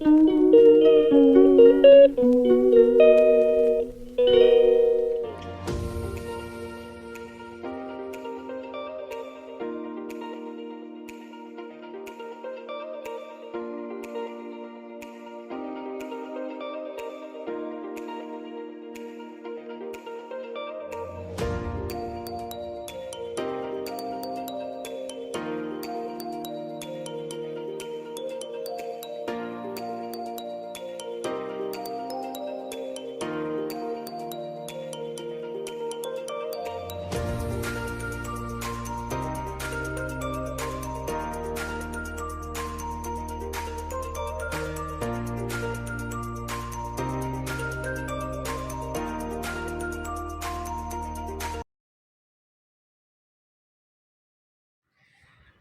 Música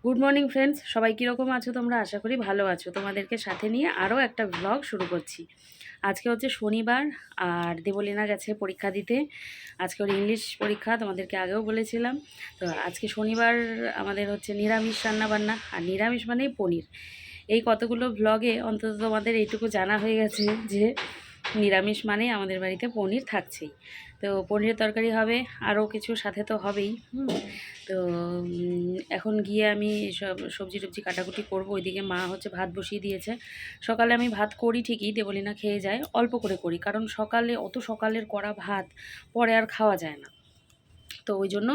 good morning friends সবাই কীরকম আছো তোমরা? আশা করি ভালো আছো। তোমাদেরকে সাথে নিয়ে আরও একটা ব্লগ শুরু করছি। আজকে হচ্ছে শনিবার, আর দেবলীনা গেছে পরীক্ষা দিতে। আজকে ওর ইংলিশ পরীক্ষা, তোমাদেরকে আগেও বলেছিলাম। তো আজকে শনিবার আমাদের হচ্ছে নিরামিষ রান্না বান্না আর নিরামিষ মানেই পনির। এই কতগুলো ব্লগে অন্তত তোমাদের এইটুকু জানা হয়ে গেছে যে নিরামিষ মানে আমাদের বাড়িতে পনির থাকছেই। তো পনিরের তরকারি হবে, আরও কিছু সাথে তো হবেই তো এখন গিয়ে আমি সব, সবজি টবজি কাটাকুটি করব, ওইদিকে মা হচ্ছে ভাত বসিয়ে দিয়েছে। সকালে আমি ভাত করি ঠিকই, দেবলিনা খেয়ে যায়, অল্প করে করি, কারণ সকালে, অত সকালের করা ভাত পরে আর খাওয়া যায় না। তো ওই জন্য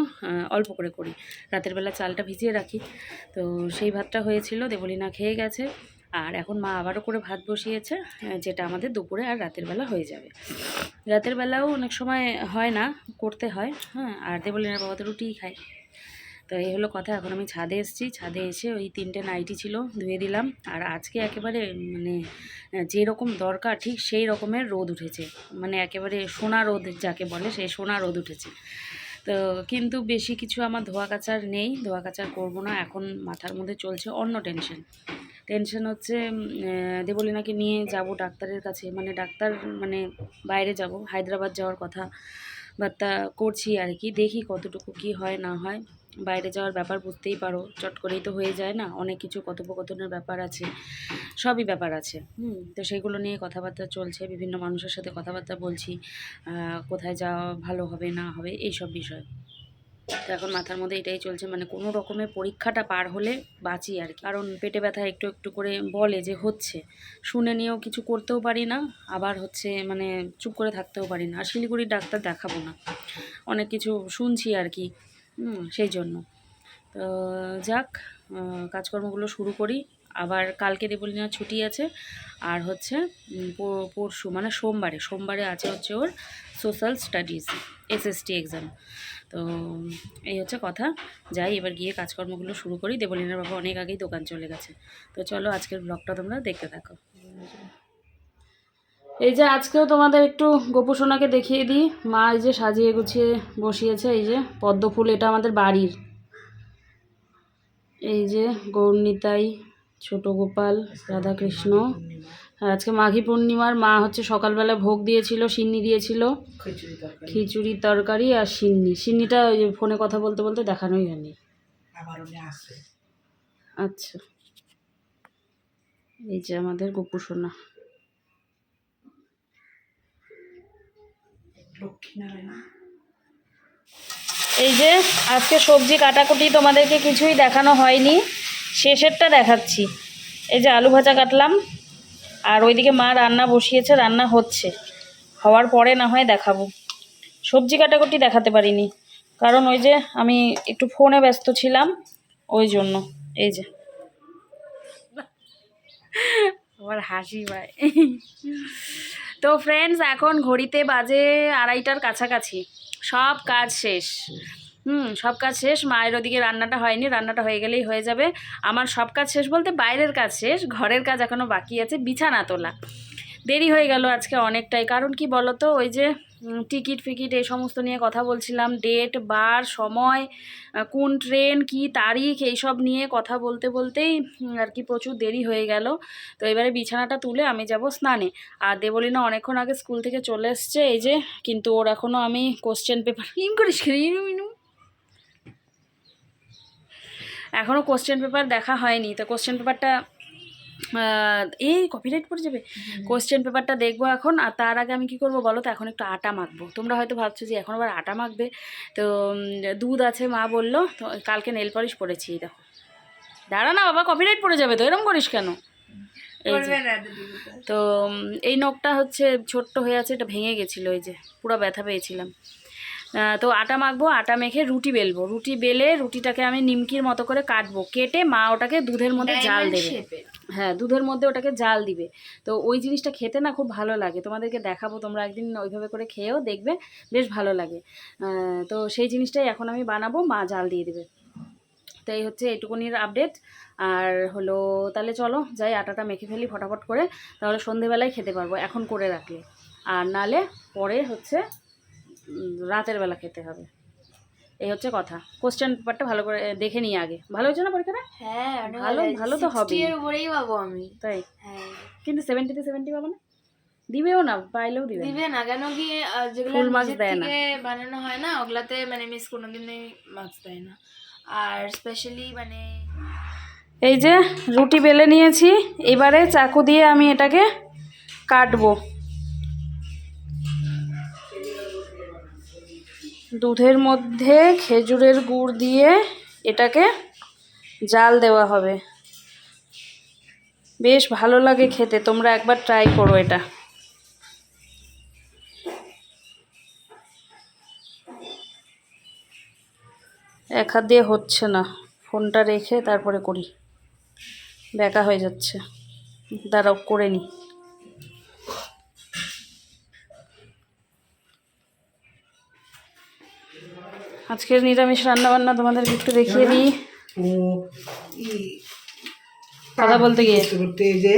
অল্প করে করি, রাতের বেলা চালটা ভিজিয়ে রাখি। তো সেই ভাতটা হয়েছিল, দেবলিনা খেয়ে গেছে। আর এখন মা আবারও করে ভাত বসিয়েছে যেটা আমাদের দুপুরে আর রাতের বেলা হয়ে যাবে। রাতের বেলাও অনেক সময় হয় না, করতে হয় হ্যাঁ আর দেবলিনার বাবা তো রুটিই খায়। তো এই হলো কথা, এখন আমি ছাদে এসেছি, ছাদে এসে ওই তিনটে নাইটি ছিল, ধুয়ে দিলাম, আর আজকে একেবারে মানে যে রকম দরকার, ঠিক সেই রকমের রোদ উঠেছে। মানে একেবারে সোনা রোদ যাকে বলে, সেই সোনা রোদ উঠেছে। তো কিন্তু বেশি কিছু আমার ধোয়া কাচার নেই ধোয়া কাচার করব না, এখন মাথার মধ্যে চলছে অন্য টেনশন টেনশন হচ্ছে দেবলীনাকে নিয়ে যাব ডাক্তারের কাছে। মানে ডাক্তার মানে বাইরে যাব, হায়দ্রাবাদ যাওয়ার কথা। বার্তা করছি আর কি, দেখি কতটুকু কি হয়, না হয়। বাইরে যাওয়ার ব্যাপার বুঝতেই পারো, চট করেই তো হয়ে যায় না, অনেক কিছু কথোপকথনের ব্যাপার আছে, সবই ব্যাপার আছে, হুম। তো সেগুলো নিয়ে কথাবার্তা চলছে, বিভিন্ন মানুষের সাথে কথাবার্তা বলছি কোথায় যাওয়া ভালো হবে, না হবে, এইসব বিষয়। তো এখন মাথার মধ্যে এটাই চলছে মানে কোনো রকমের পরীক্ষাটা পার হলে বাঁচি আর কি। কারণ পেটে ব্যথা একটু একটু করে বলে যে হচ্ছে। শুনে নিয়েও কিছু করতেও পারি না, আবার হচ্ছে মানে চুপ করে থাকতেও পারি না। আর শিলিগুড়ির ডাক্তার দেখাবো না। অনেক কিছু শুনছি আর কি সেই জন্য। তো যাক কাজকর্মগুলো শুরু করি। আবার কালকে দেবলিনার ছুটি আছে, আর হচ্ছে পরশু মানে সোমবারে সোমবারে আছে হচ্ছে ওর সোশ্যাল স্টাডিজ এসএসটি এক্সাম তো এই হচ্ছে কথা। যাই, এবার গিয়ে কাজকর্মগুলো শুরু করি। দেবলিনার বাবা অনেক আগেই দোকান চলে গেছে। তো চলো, আজকের ব্লগটা তোমরা দেখতে থাকো। এই যে, আজকেও তোমাদের একটু গোপুসোনাকে দেখিয়ে দিই। মা এই যে সাজিয়ে গুছিয়ে বসিয়েছে, এই যে পদ্ম ফুল, এটা আমাদের বাড়ির। এই যে গৌরনিতাই, ছোট গোপাল, রাধাকৃষ্ণ। আর আজকে মাঘী পূর্ণিমার মা হচ্ছে সকালবেলা ভোগ দিয়েছিল সিন্নি দিয়েছিল। খিচুড়ি তরকারি। আর সিন্নি। সিন্নিটা ওই ফোনে কথা বলতে বলতে দেখানোই হয়নি। আচ্ছা। এই যে আমাদের গোপুসোনা সোনা। এই যে আজকে সবজি কাটাকুটি তোমাদেরকে কিছুই দেখানো হয়নি। শেষেরটা দেখাচ্ছি। এই যে আলু ভাজা কাটলাম। আর ওইদিকে মা রান্না বসিয়েছে, রান্না হচ্ছে। হওয়ার পরে না হয় দেখাবো। সবজি কাটাকুটি দেখাতে পারিনি। কারণ ওই যে আমি একটু ফোনে ব্যস্ত ছিলাম, ওই জন্য। এই যে। আমার হাসি ভাই। তো ফ্রেন্ডস এখন ঘড়িতে বাজে আড়াইটার কাছাকাছি। সব কাজ শেষ। হুম, সব কাজ শেষ, মায়ের ওদিকে রান্নাটা হয়নি, রান্নাটা হয়ে গেলেই হয়ে যাবে। আমার সব কাজ শেষ বলতে বাইরের কাজ শেষ, ঘরের কাজ এখনও বাকি আছে, বিছানা তোলা। দেরি হয়ে গেল আজকে অনেকটাই, কারণ কি বলো তো ওই যে টিকিট ফিকিট এই সমস্ত নিয়ে কথা বলছিলাম, ডেট, বার, সময় কোন ট্রেন, কি তারিখ এইসব নিয়ে কথা বলতে বলতেই আর কি প্রচুর দেরি হয়ে গেল। তো এবারে বিছানাটা তুলে আমি যাব স্নানে। আর দেবলিনা অনেকক্ষণ আগে স্কুল থেকে চলে এসছে, এই যে, কিন্তু ওর এখনও আমি কোশ্চেন পেপার ইন করিস মিনু। এখনও কোশ্চেন পেপার দেখা হয়নি। তো কোশ্চেন পেপারটা এই কপিরাইট পড়ে যাবে? কোশ্চেন পেপারটা দেখব এখন আর তার আগে আমি কি করব বলো তো? এখন একটু আটা মাখবো। তোমরা হয়তো ভাবছ যে এখন আবার আটা মাখবে? তো দুধ আছে মা বলল তো কালকে নেল পলিশ এই দেখো। দাঁড়া না বাবা কপিরাইট পড়ে যাবে তো এরম করিস কেন? তো এই নখটা হচ্ছে ছোট্ট হয়ে আছে এটা ভেঙে গেছিল এই যে। পুরো ব্যথা পেয়েছিলাম। তো আটা মাখবো আটা মেখে রুটি বেলবো। রুটি বেলে রুটিটাকে আমি নিমকির মতো করে কাটবো। কেটে মা ওটাকে দুধের মধ্যে জাল দেবে। হ্যাঁ দুধের মধ্যে ওটাকে জাল দিবে। তো ওই জিনিসটা খেতে না খুব ভালো লাগে। তোমাদেরকে দেখাবো তোমরা একদিন ওইভাবে করে খেয়েও দেখবে। বেশ ভালো লাগে। তো সেই জিনিসটাই এখন আমি বানাবো মা জাল দিয়ে দেবে। তো এই হচ্ছে এইটুকুনির আপডেট আর হলো তাহলে চলো যাই আটাটা মেখে ফেলি ফটাফট করে। তাহলে সন্ধেবেলায় খেতে পারব এখন করে রাখলে। আর নালে পরে হচ্ছে রাতের বেলা খেতে হবে। এই হচ্ছে কথা। কোশ্চেন পেপারটা ভালো করে দেখে নিই আগে। ভালো হয়েছে না পরীক্ষাটা? হ্যাঁ ভালো ভালো। তো 60 হবেই। এর উপরেই পাবো আমি। তাই? হ্যাঁ। কিন্তু সেভেন্টিতে সেভেন্টি পাবো না? দিবেও না পাইলেও দিবে না। দিবে না কেন কি যেগুলো marks নিজের দেয় না। বানানো হয় না ওগুলাতে মানে মিস কোনোদিনই মার্কস দেয় না। আর স্পেশালি মানে এই যে রুটি বেলে নিয়েছি এবারে চাকু দিয়ে আমি এটাকে কাটবো। দুধের মধ্যে খেজুরের গুড় দিয়ে এটাকে জাল দেওয়া হবে। বেশ ভালো লাগে খেতে, তোমরা একবার ট্রাই করো এটা। এক হাত দিয়ে হচ্ছে না, ফোনটা রেখে তারপরে করি। বেকা হয়ে যাচ্ছে। দাঁড়াও, করে নি। আজকের নিরামিষ রান্নাবান্না তোমাদেরকে একটু দেখিয়ে দিই। কথা বলতে গিয়ে। করতে যে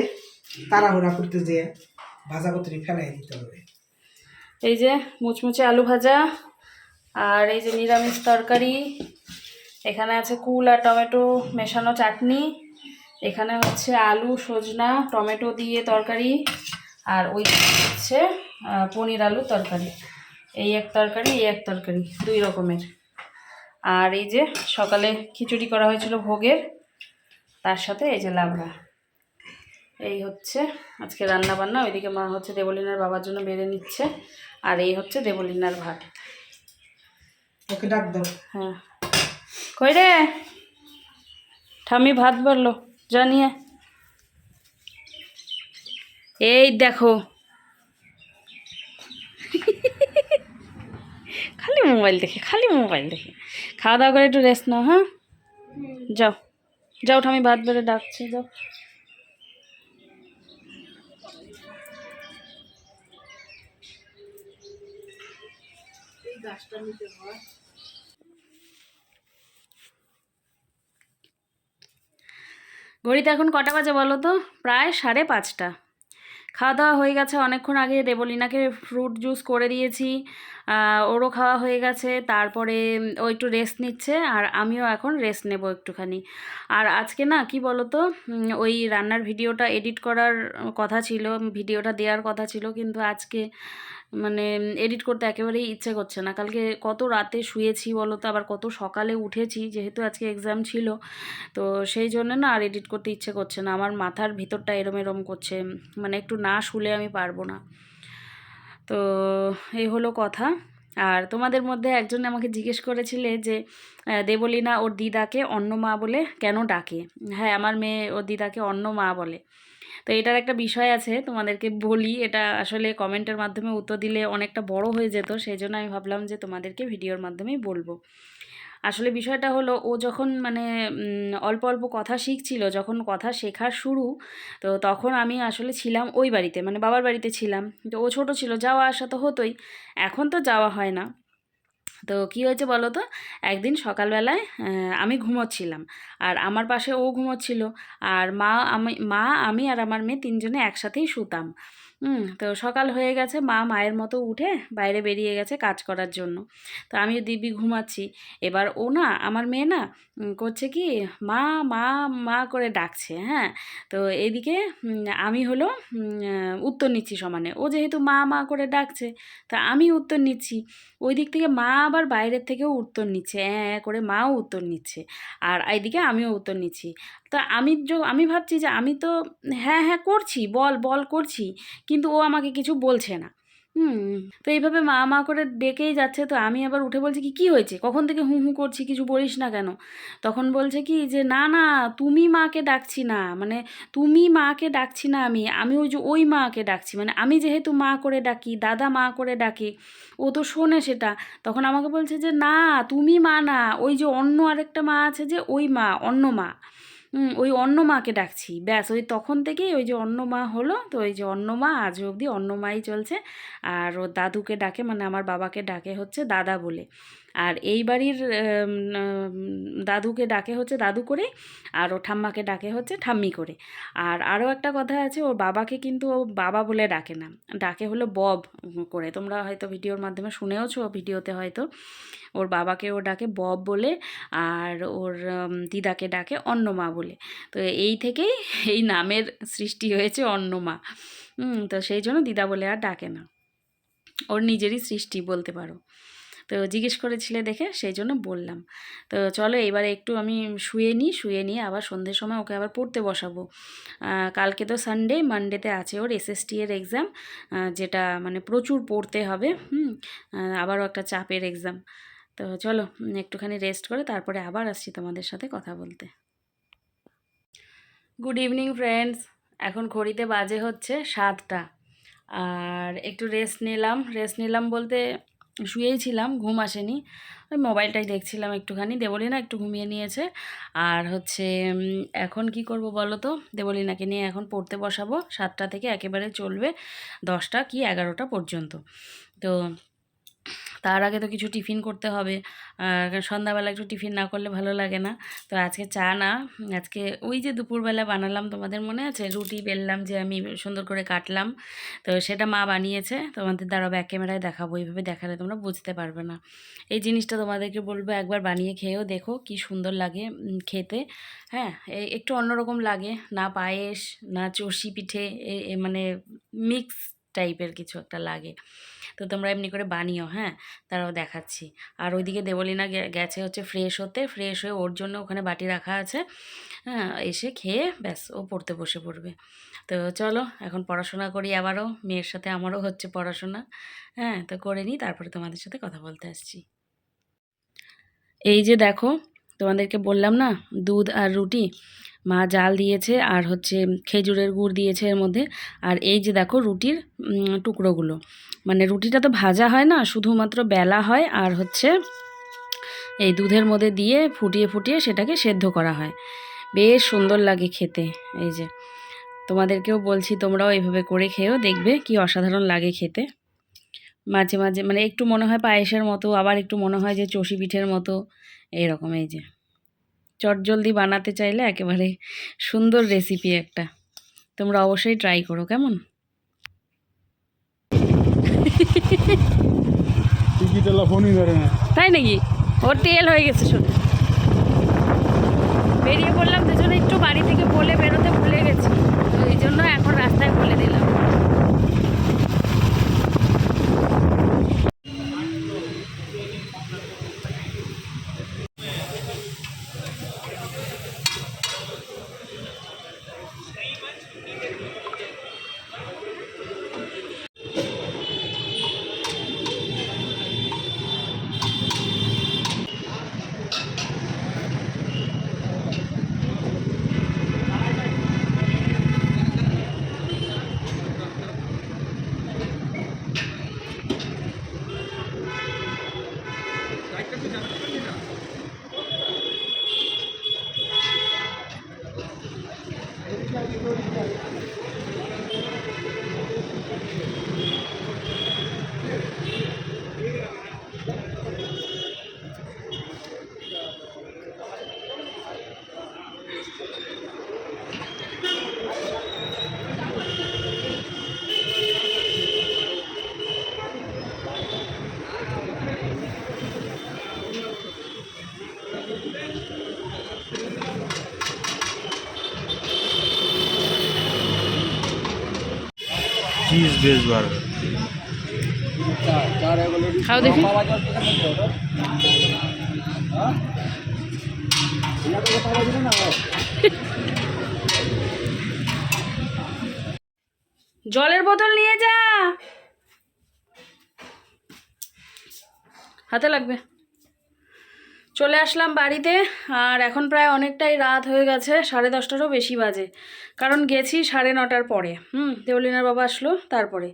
তাড়াহুড়া করতে যে ভাজা পত্রি ফেলাই দিতে হবে। এই যে মুচমুচে আলু ভাজা আর এই যে নিরামিষ তরকারি। এখানে আছে কুল আর টমেটো মেশানো চাটনি। এখানে হচ্ছে আলু সজনা টমেটো দিয়ে তরকারি। আর ওই হচ্ছে পনির আলু তরকারি। এই এক তরকারি এই এক তরকারি দুই রকমের। আর এই যে সকালে খিচুড়ি করা হয়েছিল ভোগের তার সাথে এই যে লাবড়া। এই হচ্ছে আজকে রান্না বান্না ওইদিকে মা হচ্ছে দেবলিনার বাবার জন্য বেড়ে নিচ্ছে আর এই হচ্ছে দেবলিনার ভাত। ওকে ডাক দাও। হ্যাঁ। কই রে? ঠামি ভাত বাড়লো জানিয়ে এই দেখো। খালি মোবাইল দেখে, খালি মোবাইল দেখে। খাওয়া দাওয়া করে একটু রেস্ট নাও হ্যাঁ? যাও যাও ঠামি ভাত বেড়ে ডাকছি, যাও। ঘড়িতে এখন কটা বাজে বলো তো? প্রায় সাড়ে পাঁচটা। খাওয়া দাওয়া হয়ে গেছে, অনেকক্ষণ আগে দেবলিনাকে ফ্রুট জুস করে দিয়েছি। ওরও খাওয়া হয়ে গেছে, তারপরে ও একটু রেস্ট নিচ্ছে আর আমিও এখন রেস্ট নেব একটুখানি। আর আজকে না, কি বলো তো ওই রান্নার ভিডিওটা এডিট করার কথা ছিল, ভিডিওটা দেওয়ার কথা ছিল, কিন্তু আজকে মানে এডিট করতে একেবারেই ইচ্ছে করছে না। কালকে কত রাতে শুয়েছি বলো তো আবার কত সকালে উঠেছি, যেহেতু আজকে এক্সাম ছিল, তো সেই জন্য না আর এডিট করতে ইচ্ছে করছে না। আমার মাথার ভিতরটা এরম এরম করছে মানে একটু না শুলে আমি পারব না। তো এই হলো কথা। আর তোমাদের মধ্যে একজন আমাকে জিজ্ঞেস করেছিলে যে দেবলীনা ওর দিদাকে অন্য মা বলে কেন ডাকে? হ্যাঁ আমার মেয়ে ওর দিদাকে অন্য মা বলে। তো এটার একটা বিষয় আছে, তোমাদেরকে বলি। এটা আসলে কমেন্টের মাধ্যমে উত্তর দিলে অনেকটা বড় হয়ে যেত, সেই জন্য আমি ভাবলাম যে তোমাদেরকে ভিডিওর মাধ্যমেই বলব। আসলে বিষয়টা হলো, ও যখন মানে অল্প অল্প কথা শিখছিল, যখন কথা শেখার শুরু, তো তখন আমি আসলে ছিলাম ওই বাড়িতে মানে বাবার বাড়িতে ছিলাম। তো ও ছোট ছিল, যাওয়া আসা তো হতোই, এখন তো যাওয়া হয় না। তো কী হয়েছে বলো তো? একদিন সকালবেলায় আমি ঘুমোচ্ছিলাম, আর আমার পাশে ও ঘুমোচ্ছিল, আর মা আমি মা, আমি আর আমার মেয়ে তিনজনে একসাথেই শুতাম। তো সকাল হয়ে গেছে, মা মায়ের মতো উঠে বাইরে বেরিয়ে গেছে কাজ করার জন্য। তো আমি দিব্যি ঘুমাচ্ছি। এবার ও না, আমার মেয়ে না করছে কি, মা মা মা করে ডাকছে হ্যাঁ? তো এদিকে আমি হলো উত্তর নিচ্ছি সমানে। ও যেহেতু মা মা করে ডাকছে, তা আমি উত্তর নিচ্ছি। ওই দিক থেকে মা আবার বাইরের থেকেও উত্তর নিচ্ছে হ্যাঁ করে মাও উত্তর নিচ্ছে। আর এইদিকে আমিও উত্তর নিচ্ছি। তা আমি আমি ভাবছি যে আমি তো হ্যাঁ হ্যাঁ করছি, বল বল করছি। কিন্তু ও আমাকে কিছু বলছে না। হুম, তো এইভাবে মা মা করে ডেকেই যাচ্ছে, তো আমি আবার উঠে বলছি কি, কী হয়েছে? কখন থেকে হুঁ হুঁ করছি, কিছু বলিস না কেন? তখন বলছে কি যে, না না, তুমি মাকে ডাকছি না মানে তুমি মাকে ডাকছি না আমি আমি ওই যে, ওই মাকে ডাকছি মানে আমি যেহেতু মা করে ডাকি, দাদা মা করে ডাকে, ও তো শোনে সেটা। তখন আমাকে বলছে যে, না, তুমি মা না, ওই যে অন্য আরেকটা মা আছে যে, ওই মা, অন্য মা। ওই অন্য মাকে ডাকছি। ব্যাস, ওই তখন থেকেই ওই যে অন্য মা হলো, তো ওই যে অন্য মা আজ অবধি অন্য মাই চলছে। আর ও দাদুকে ডাকে মানে আমার বাবাকে ডাকে হচ্ছে দাদা বলে। আর এই বাড়ির দাদুকে ডাকে হচ্ছে দাদু করে আর ও ঠাম্মাকে ডাকে হচ্ছে ঠাম্মি করে। আর আরও একটা কথা আছে, ওর বাবাকে কিন্তু ও বাবা বলে ডাকে না। ডাকে হলো বব করে। তোমরা হয়তো ভিডিওর মাধ্যমে শুনেওছো ভিডিওতে হয়তো। ওর বাবাকে ও ডাকে বব বলে আর ওর দিদাকে ডাকে অন্নমা বলে। তো এই থেকেই এই নামের সৃষ্টি হয়েছে অন্নমা। তো সেই জন্য দিদা বলে আর ডাকে না। ওর নিজেরই সৃষ্টি বলতে পারো। তো জিজ্ঞেস করেছিলে দেখে, সেই জন্য বললাম। তো চলো এবারে একটু আমি শুয়ে নিই, শুয়ে নিয়ে আবার সন্ধ্যের সময় ওকে আবার পড়তে বসাবো। কালকে তো সানডে মানডেতে আছে ওর এসএসটি এর এক্সাম যেটা মানে প্রচুর পড়তে হবে, হুম আবারও একটা চাপের এক্সাম তো চলো একটুখানি রেস্ট করে, তারপরে আবার আসছি তোমাদের সাথে কথা বলতে। গুড ইভিনিং ফ্রেন্ডস এখন ঘড়িতে বাজে হচ্ছে সাতটা। আর একটু রেস্ট নিলাম। রেস্ট নিলাম বলতে শুয়েই ছিলাম, ঘুম আসেনি। ওই মোবাইলটাই দেখছিলাম একটুখানি, দেবলিনা একটু ঘুমিয়ে নিয়েছে। আর হচ্ছে এখন কি করব বলো তো? দেবলিনাকে নিয়ে এখন পড়তে বসাবো, সাতটা থেকে একেবারে চলবে দশটা কি এগারোটা পর্যন্ত। তো তার আগে তো কিছু টিফিন করতে হবে। সন্ধ্যাবেলা একটু টিফিন না করলে ভালো লাগে না। তো আজকে চা না, আজকে ওই যে দুপুরবেলা বানালাম তোমাদের মনে আছে? রুটি বেললাম যে আমি সুন্দর করে কাটলাম। তো সেটা মা বানিয়েছে, তোমাদের দ্বারা ব্যাক ক্যামেরায় দেখাবো। এইভাবে দেখালে তোমরা বুঝতে পারবে না। এই জিনিসটা তোমাদেরকে বলব, একবার বানিয়ে খেয়েও দেখো কি সুন্দর লাগে খেতে। হ্যাঁ একটু অন্যরকম লাগে, না পায়েস, না চষি পিঠে মানে মিক্স টাইপের কিছু একটা লাগে। তো তোমরা এমনি করে বানিও হ্যাঁ? তারাও দেখাচ্ছি। আর ওইদিকে দেবলিনা গেছে হচ্ছে ফ্রেশ হতে ফ্রেশ হয়ে ওর জন্য ওখানে বাটি রাখা আছে। হ্যাঁ এসে খেয়ে ব্যাস, ও পড়তে বসে পড়বে। তো চলো, এখন পড়াশোনা করি আবারও। মেয়ের সাথে আমারও হচ্ছে পড়াশোনা। হ্যাঁ তো করে নিই, তারপরে তোমাদের সাথে কথা বলতে আসছি। এই যে দেখো তোমাদেরকে বললাম না, দুধ আর রুটি। মা জাল দিয়েছে আর হচ্ছে খেজুরের গুড় দিয়েছে এর মধ্যে। আর এই যে দেখো রুটির টুকরোগুলো। মানে রুটিটা তো ভাজা হয় না, শুধুমাত্র বেলা হয় আর হচ্ছে এই দুধের মধ্যে দিয়ে ফুটিয়ে ফুটিয়ে সেটাকে সেদ্ধ করা হয়। বেশ সুন্দর লাগে খেতে, এই যে। তোমাদেরকেও বলছি তোমরাও এভাবে করে খেয়েও দেখবে কি অসাধারণ লাগে খেতে। মাঝে মাঝে মানে একটু মনে হয় পায়েসের মতো আবার একটু মনে হয় যে চষি পিঠের মতো এইরকম এই যে। চটজলদি বানাতে চাইলে একেবারে সুন্দর রেসিপি একটা। তোমরা অবশ্যই ট্রাই করো কেমন? তাই নাকি? ওর তেল হয়ে গেছে শুনে। বেরিয়ে পড়লাম দুজনে একটু বাড়ি থেকে বলে বেরোতে ভুলে গেছি। এই জন্য এখন রাস্তায় বলে দিলাম। চিজ বেজ বার্গার খাও দেখি। জলের বোতল নিয়ে যা। হাতে লাগবে। চলে আসলাম বাড়িতে, আর এখন প্রায় অনেকটাই রাত হয়ে গেছে, সাড়ে দশটারও বেশি বাজে। কারণ গেছি সাড়ে নটার পরে, হুম দেবলিনার বাবা আসলো তারপরে।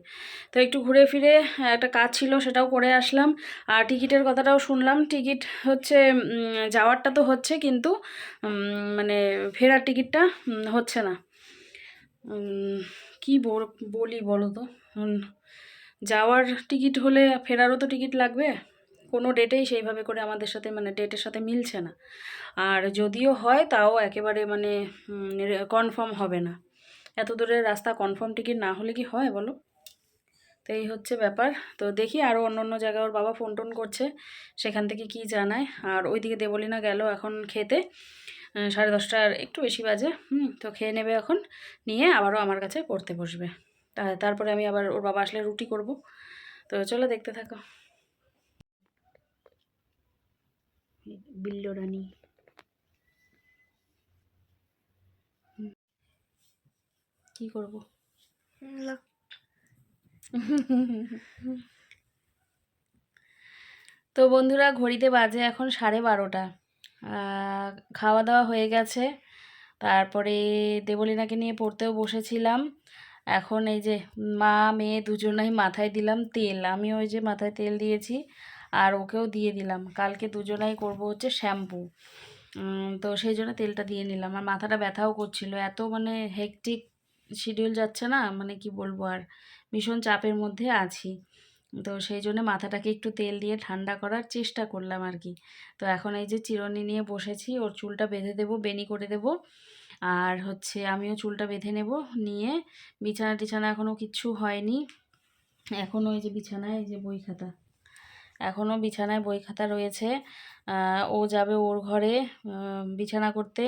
তো একটু ঘুরে ফিরে একটা কাজ ছিল সেটাও করে আসলাম। আর টিকিটের কথাটাও শুনলাম। টিকিট হচ্ছে যাওয়ারটা তো হচ্ছে কিন্তু মানে ফেরার টিকিটটা হচ্ছে না। কি বলি, বলো তো যাওয়ার টিকিট হলে ফেরারও তো টিকিট লাগবে? কোনো ডেটেই সেইভাবে করে আমাদের সাথে মানে ডেটের সাথে মিলছে না। আর যদিও হয়, তাও একেবারে মানে কনফার্ম হবে না। এত দূরের রাস্তা কনফার্ম টিকিট না হলে কি হয় বলো? তো এই হচ্ছে ব্যাপার। তো দেখি আরও অন্য অন্য জায়গায় ওর বাবা ফোন টোন করছে, সেখান থেকে কি জানায়। আর ওইদিকে দেবলিনা গেল এখন খেতে। সাড়ে দশটার একটু বেশি বাজে, হুম, তো খেয়ে নেবে এখন। নিয়ে আবারও আমার কাছে পড়তে বসবে। তারপরে আমি আবার ওর বাবা আসলে রুটি করব। তো চলো দেখতে থাকো। বিল্লো রানী। কি করব? তো বন্ধুরা ঘড়িতে বাজে এখন সাড়ে বারোটা। আহ, খাওয়া দাওয়া হয়ে গেছে। তারপরে দেবলীনাকে নিয়ে পড়তেও বসেছিলাম। এখন এই যে মা মেয়ে দুজনেই মাথায় দিলাম তেল। আমি ওই যে মাথায় তেল দিয়েছি। আর ওকেও দিয়ে দিলাম। কালকে দুজনাই করব হচ্ছে শ্যাম্পু। তো সেই জন্য তেলটা দিয়ে নিলাম। আর মাথাটা ব্যথাও করছিল। এত মানে হেকটিক শিডিউল যাচ্ছে না মানে কি বলব আর, ভীষণ চাপের মধ্যে আছি। তো সেই জন্য মাথাটাকে একটু তেল দিয়ে ঠান্ডা করার চেষ্টা করলাম আর কি। তো এখন এই যে চিরনি নিয়ে বসেছি, ওর চুলটা বেঁধে দেবো বেনি করে দেবো। আর হচ্ছে আমিও চুলটা বেঁধে নেব নিয়ে। বিছানা টিছানা এখনও কিচ্ছু হয়নি। এখন ওই যে বিছানায় এই যে বই খাতা। এখনও বিছানায় বই খাতা রয়েছে। ও যাবে ওর ঘরে বিছানা করতে।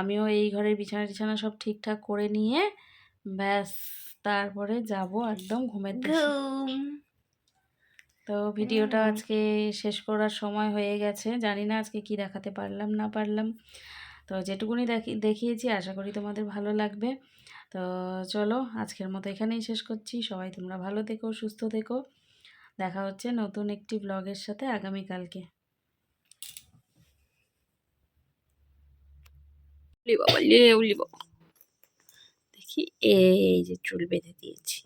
আমিও এই ঘরের বিছানা টিছানা সব ঠিকঠাক করে নিয়ে ব্যাস তারপরে যাব একদম ঘুমের তো ভিডিওটা আজকে শেষ করার সময় হয়ে গেছে। জানি না আজকে কি দেখাতে পারলাম না পারলাম। তো যেটুকুনি দেখি দেখিয়েছি আশা করি তোমাদের ভালো লাগবে। তো চলো আজকের মতো এখানেই শেষ করছি। সবাই তোমরা ভালো থেকো সুস্থ থেকো। দেখা হচ্ছে নতুন একটি ব্লগের সাথে আগামীকালকে। দেখি এই যে চুল বেঁধে দিয়েছি।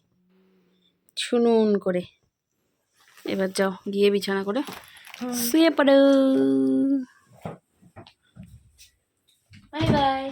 শুনুন করে। এবার যাও গিয়ে বিছানা করে শুয়ে পড়ো। Bye bye.